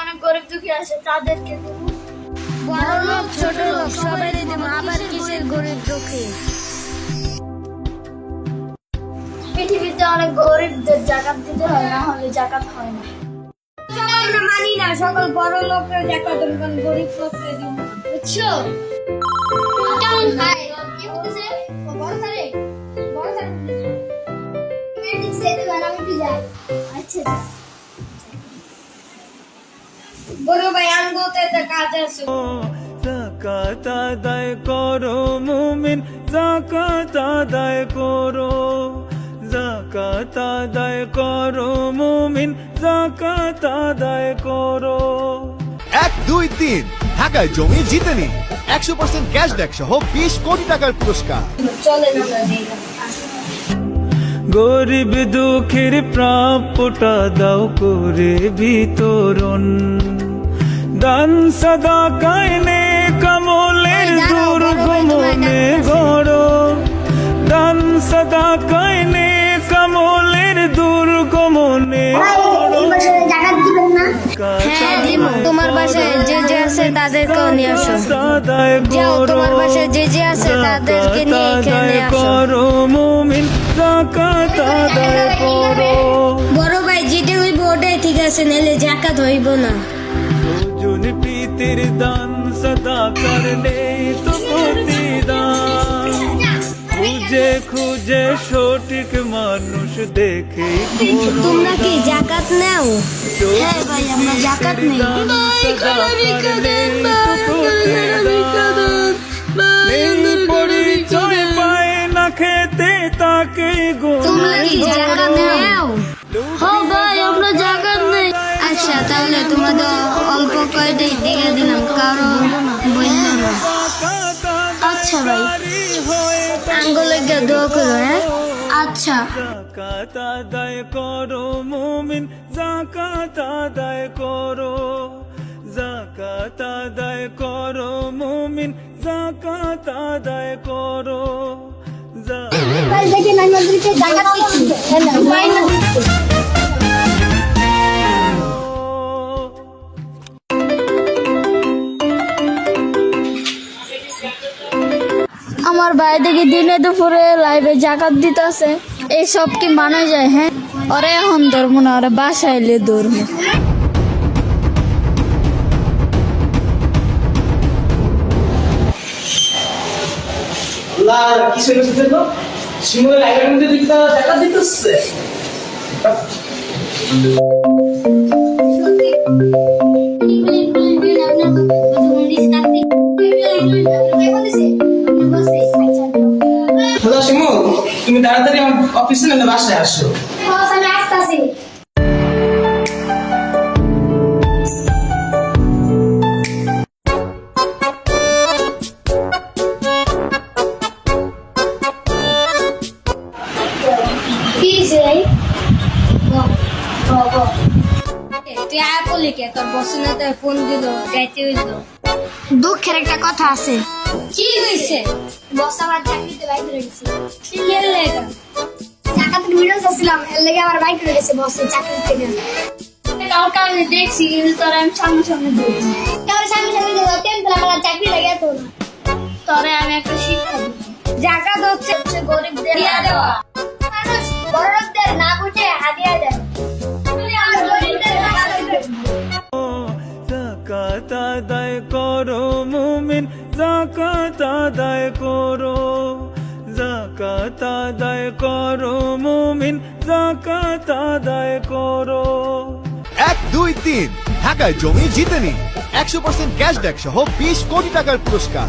অনেক গরিব দুঃখী আছে তাদেরকে বড় লোক ছোট লোক সবাই দেবো আবার কিসের গরিব দুঃখী? পৃথিবীতে অনেক গরিবদের জাকাত দিতে হয় না হলে জাকাত হয় না। আমরা মানি না সকল বড় লোকরা দরকার গরিব লোককে দিব। বুঝছ? বড় ভাই আঙ্গুতে তো কাজ আছে জাকাত আদায় করো মুমিন জাকাত আদায় করো জাকাত আদায় করো মুমিন জাকাত আদায় করো এক দুই তিন। ঢাকায় জমি জিতে নিন। একশো পার্সেন্ট ক্যাশব্যাক সহ বিশ কোটি টাকার পুরস্কার। চলে আমরা গরিব দুঃখের প্রাপ্যটা দাও করে বিতরণ। দান সদা কায়নে কমলের দুর্গমনে গড়ো। দান সদা কায়নে কমলের দুর্গমনে হ্যাঁ তোমার বাসায় যে তাদেরকেও যে যে আছে তাদেরকে নিয়ে এখানে আসো। বড় ভাই যেটা হইব ওটাই ঠিক আছে নাহলে জাকাত হইব না। প্রীতির দান সদা করলে খুঁজে সঠিক মানুষ দেখে তোমরা কি জাকাত নাও? হ্যাঁ ভাই আমরা জাকাত নেই। সদা করলে তো পরিচয় পায় না খেতে তাকে তোমরা কি জাকাত নাও? হ্যাঁ ভাই আমরা জাকাত নেই। আচ্ছা তাহলে তোমরা তো অল্প কয়টাই দিয়ে দিলাম কারও বলল না। আচ্ছা ভাই গিয়ে দোয়া করো হ্যাঁ আচ্ছা। জাকাত আদায় করো মুমিন জাকাত আদায় করো। জাকাত আদায় করো মুমিন জাকাত আদায় করো। জাকাত ভাই আমার ভাই দেখি দিনে দুপুরে লাইভে জাকাত দিতেছে। এই সব কি মানা যায় হ্যাঁ? ওরে এখন ধর্ম না ওরে বাসায় এলে তো লাইভের মধ্যে দিতেছে। তুমি তাড়াতাড়ি আমার অফিসে নাহলে বাসায় আসো। তুই আয় বলি কে? তোর বসুনাতে ফোন দিল যাইতে হইল। দুঃখের একটা কথা আছে। কি হইছে? আমার চাকরিতে বাইক গেছে কি লেগা? চাকাতে ভিডিও চাচ্ছিলাম এর লেগে আমার বাইক করে গেছে বসে চাকরি থেকে। কালকে আমি দেখছি কিন্তু তোর আমি সামনে সামনে দেখছি কারণ সামনে সামনে দেখো টেন্থ আমার চাকরি লাগে তো না। তোরে আমি একটা শিক্ষা জাকাত হচ্ছে হচ্ছে গরিবদের দিয়া দেওয়া। মানুষ বড় লোকদের না বুঝে হাদিয়া দেয়। আমার করো মুমিন। জাকাত আদায় করো, জাকাত আদায় করো মুমিন, জাকাত আদায় করো। এক, দুই, তিন, ঢাকায় জমি জিতে নিন। একশো পার্সেন্ট ক্যাশব্যাক সহ বিশ কোটি টাকার পুরস্কার।